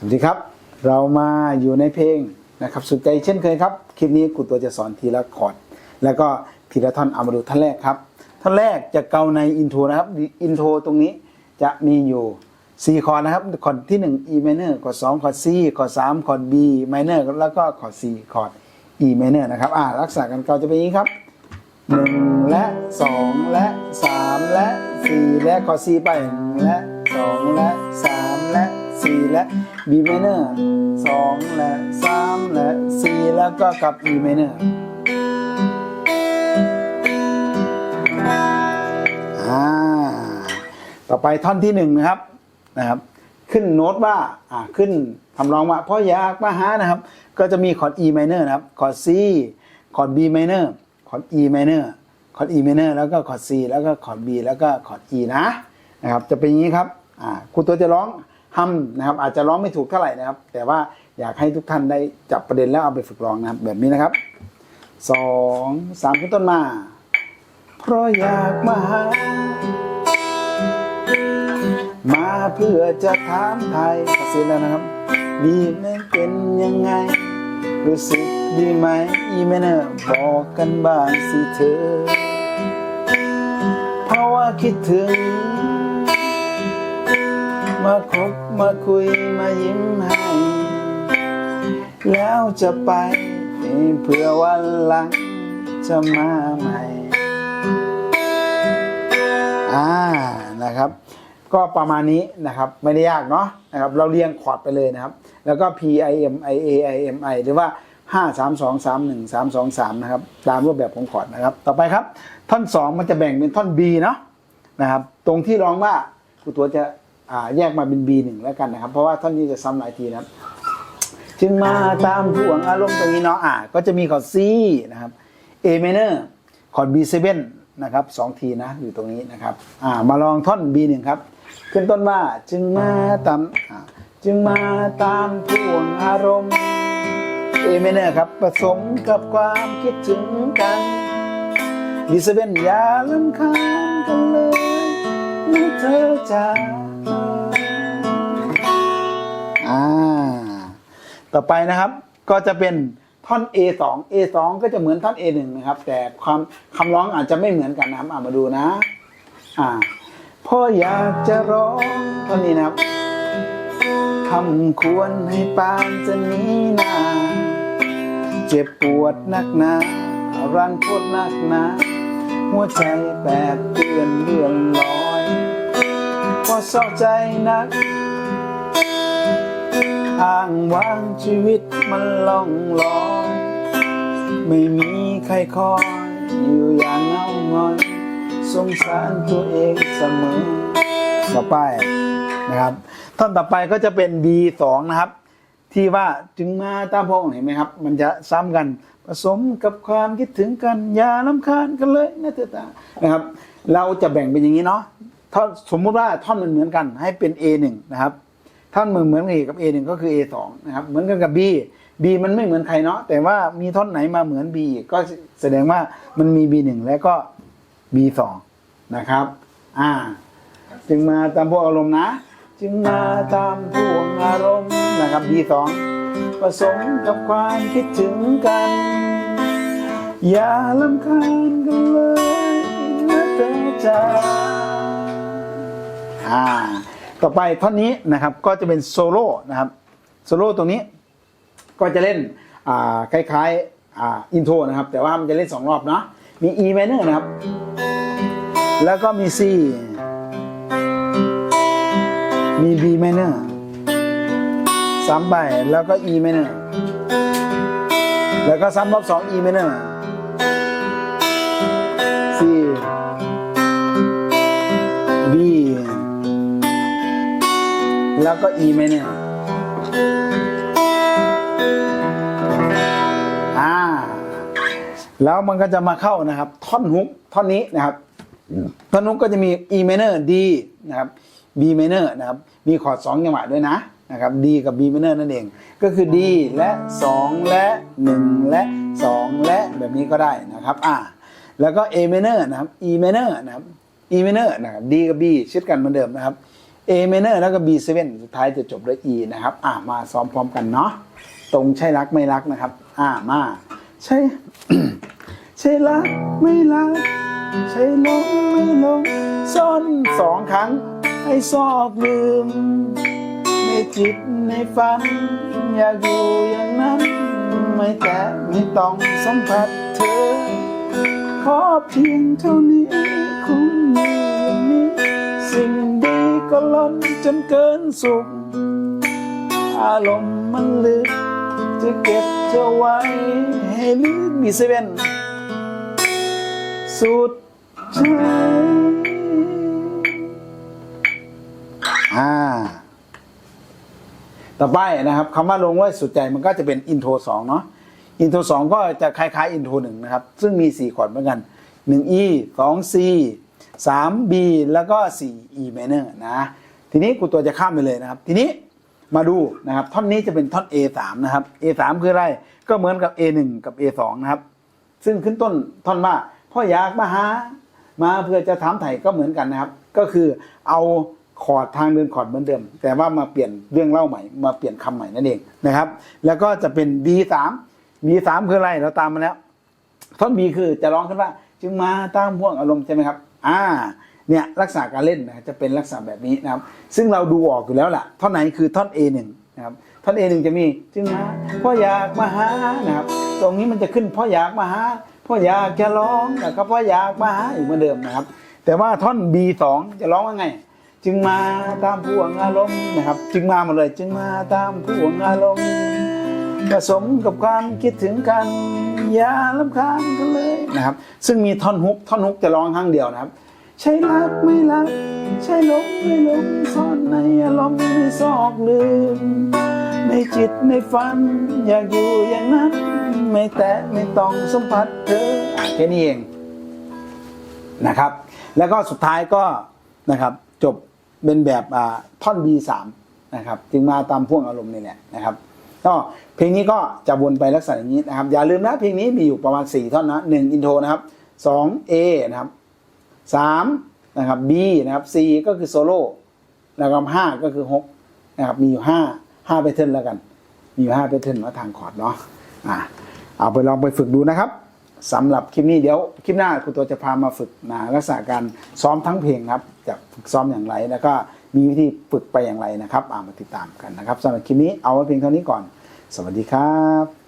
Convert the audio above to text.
สวัสดีครับ เรามาอยู่ในเพลงนะครับสุดใจเช่นเคยครับ คลิปนี้กูตัวจะสอนทีละคอร์ดแล้วก็ทีละท่อนเอามาดูท่อนแรกครับ ท่อนแรกจะเกาในอินโทรนะครับอินโทรตรงนี้จะมีอยู่ 4 คอร์ดนะครับคอร์ดที่1 E minor คอร์ด2คอร์ด C คอร์ด3คอร์ด B minor แล้วก็คอร์ด C คอร์ด E minor นะครับอ่าลักษณะการเกาจะเป็นอย่างนี้ครับ 1 และ 2 และ 3 และ 4 และคอร์ด C ไป 1 และ 2 และ3และ 4 และ B minor 2 และ 3 และ 4 แล้วก็กลับ E minor อ่าต่อไปท่อนที่หนึ่งนะครับนะครับ ขึ้นโน้ตว่าอ่าขึ้นทำรองว่าเพราะอยากมาหานะครับ ก็จะมีคอร์ด E minor นะครับคอร์ด C คอร์ด B minor คอร์ด E minor คอร์ด E minor แล้วก็คอร์ด C แล้วก็คอร์ด B แล้วก็คอร์ด E นะนะครับ จะเป็นอย่างนี้ครับอ่าครูตัวจะร้อง ฮัมนะครับอาจจะร้องไม่ถูกเท่าไหร่นะครับ แต่ว่าอยากให้ทุกท่านได้จับประเด็นแล้วเอาไปฝึกร้องนะครับ แบบนี้นะครับสองสามขึ้นต้นมา เพราะอยากมาหามาเพื่อจะถามไทยเสร็จแล้วนะครับ ดีไม่เป็นยังไง รู้สึกดีไหมอีเมเนอร์บอกกันบ้างสิเธอ เพราะว่าคิดถึง มาคบมาคุยมายิ้มให้ แล้วจะไปเพื่อวันหลังจะมาใหม่ อ่านะครับ ก็ประมาณนี้นะครับไม่ได้ยากเนาะนะครับเราเรียงคอร์ดไปเลยนะครับ แล้วก็ P I M I A I M I หรือว่า5 3 2 3 1 3 2 3นะครับตามรูปแบบของคอร์ดนะครับ ต่อไปครับ ท่อน2มันจะแบ่งเป็นท่อน B เนาะนะครับ ตรงที่ร้องว่าครูตัวจะ แยกมาเป็น B 1 แล้วกันนะครับ เพราะว่าท่อนนี้จะซ้ำหลายทีนะครับ จึงมาตามท่วงอารมณ์ตรงนี้เนาะอ่าก็จะมีคอร์ด C นะครับ A minor คอร์ด B7 นะครับสองทีนะอยู่ตรงนี้นะครับ อ่ามาลองท่อน B1 ครับ ขึ้นต้นว่าจึงมาตามจึงมาตามท่วงอารมณ์ A minor ครับผสมกับความคิดถึงกัน B7 อย่าลำคาญกันเลยนะเธอจาอ่ ต่อไปนะครับ ก็จะเป็นท่อน A2 A2 ก็จะเหมือนท่อน A1 นะครับ แต่ความคำร้องอาจจะไม่เหมือนกันนะครับมาดูนะ อ่าพ่ออยากจะร้องท่อนนี้นะครับคำควรให้ปานจะหนี้นาเจ็บปวดนักหนารันโทษนักหนาหัวใจแปดเปื้อนเลื่อนลอยพอเศร้าใจนัก อ้างว้างชีวิตมันล่องลอยไม่มีใครคอยอยู่อย่างเงางอยสงสารตัวเองเสมอต่อไปนะครับท่อนต่อไปก็จะเป็น B2 นะครับ ที่ว่าจึงมาตามพงเห็นไหมครับ มันจะซ้ำกันผสมกับความคิดถึงกันอย่าลำคาญกันเลยนะเตตานะครับ เราจะแบ่งเป็นอย่างนี้เนาะท่อนสมมุติว่าท่อนมันเหมือนกัน ให้เป็น A1 นะครับ ท่อนมือเหมือนกันกับ A1 ก็คือ A2 นะครับเหมือนกันกับ B B มันไม่เหมือนใครเนาะแต่ว่ามีท่อนไหนมาเหมือน B ก็แสดงว่ามันมี B1 แล้วก็ B2 นะครับ อ่า จึงมาตามพวกอารมณ์นะ จึงมาตามพวงอารมณ์นะครับ B2 ผสมกับความคิดถึงกัน อย่าลำคาญกันเลยนะเธอจ้าอ่า ต่อไปท่อนนี้นะครับก็จะเป็นโซโล่นะครับโซโล่ตรงนี้ก็จะเล่นคล้ายๆอินโทรนะครับ แต่ว่ามันจะเล่นสองรอบเนาะมี E minor นะครับ แล้วก็มี C มี B minor ซ้ำไปแล้วก็ E minor แล้วก็ซ้ำรอบสอง E minor แล้วก็ E minor อ่าแล้วมันก็จะมาเข้านะครับ ท่อนฮุกท่อนนี้นะครับท่อนฮุกก็จะมี E minor D นะครับ B minor นะครับ มีคอร์ดสองจังหวะด้วยนะนะครับ D กับ B minor นั่นเอง ก็คือ D และ 2 และ 1 และ 2 และแบบนี้ก็ได้นะครับอ่าแล้วก็ A minor นะครับ E minor นะครับ E minor นะครับ D กับ B เช่นกันเหมือนเดิมนะครับ A minor แล้วก็ B7 สุดท้ายจะจบด้วย E นะครับ อ่ามาซ้อมพร้อมกันเนาะ ตรงใช่รักไม่รักนะครับ อ่ามา ใช่ ใช่รักไม่รัก ใช่ลงไม่ลงซ่อนสองครั้งให้ซอกลืม ในจิตในฝัน อยากอยู่อย่างนั้น ไม่แตะไม่ต้องสัมผัสเธอ ขอเพียงเท่านี้ นจนเกินสุข อารมณ์มันลึก จะเก็บเธอไว้ ให้ลึกมีเซเว่นสุดใจอ่า ต่อไปนะครับคำว่าลงไว้สุดใจมันก็จะเป็นอินโทรสองเนาะอินโทรสองก็จะคล้ายๆอินโทรหนึ่งนะครับ ซึ่งมี4คอร์ดเหมือนกัน1 E 2 C 3 B แล้วก็4 E minor นะ ทีนี้กูตัวจะข้ามไปเลยนะครับ ทีนี้มาดูนะครับ ท่อนนี้จะเป็นท่อน A 3 นะครับ A 3 คืออะไรก็เหมือนกับ A 1 กับ A 2 นะครับ ซึ่งขึ้นต้นท่อนว่าพ่ออยากมาหามาเพื่อจะถามไถ่ก็เหมือนกันนะครับ ก็คือเอาคอร์ดทางเดินคอร์ดเหมือนเดิม แต่ว่ามาเปลี่ยนเรื่องเล่าใหม่ มาเปลี่ยนคำใหม่นั่นเองนะครับ แล้วก็จะเป็น B3 B3 คืออะไรเราตามมาแล้วท่อน B คือจะร้องขึ้นว่า จึงมาตามพ่วงอารมณ์ใช่ไหมครับ อ่า เนี่ยลักษณะการเล่นนะจะเป็นลักษณะแบบนี้นะครับ ซึ่งเราดูออกอยู่แล้วล่ะท่อนไหนคือท่อน A1 นะครับท่อน A1 จะมีจึงมาพ่ออยากมาหานะครับ ตรงนี้มันจะขึ้นพ่ออยากมาหาพ่ออยากจะร้องแต่ก็พ่ออยากมาหาอยู่เหมือนเดิมนะครับ แต่ว่าท่อน B2 จะร้องว่าไง จึงมาตามพวงอารมณ์นะครับ จึงมาหมดเลย จึงมาตามพวงอารมณ์ผสมกับความคิดถึงกันอย่าลำคาญกันเลยนะครับ ซึ่งมีท่อนฮุกท่อนฮุกจะร้องครั้งเดียวนะครับ ใช่รักไม่รัก ใช่หลงไม่หลงซ่อนในอารมณ์ในซอกลืม ในจิตในฝัน อยากอยู่อย่างนั้น ไม่แตะไม่ต้องสัมผัสเธอแค่นี้เองนะครับ แล้วก็สุดท้ายก็นะครับจบเป็นแบบอ่าท่อน B3 นะครับจึงมาตามพ่วงอารมณ์นี่แหละนะครับก็เพลงนี้ก็จะวนไปลักษณะอย่างนี้นะครับ อย่าลืมนะเพลงนี้มีอยู่ประมาณ 4 ท่อนนะ1อินโทรนะครับ 2 A นะครับ 3นะครับ B นะครับ C ก็คือโซโล่นะครับ5ก็คือฮกนะครับ มีอยู่ 5 5แพทเทิร์นแล้วกัน มีอยู่5แพทเทิร์นมาทางคอร์ดเนาะอ่าเอาไปลองไปฝึกดูนะครับสำหรับคลิปนี้เดี๋ยวคลิปหน้าคุณตัวจะพามาฝึกนะลักษณะการซ้อมทั้งเพลงครับจะฝึกซ้อมอย่างไร แล้วก็มีวิธีฝึกไปอย่างไรนะครับามาติดตามกันนะครับสำหรับคลิปนี้เอาไว้เพียงเท่านี้ก่อน สวัสดีครับ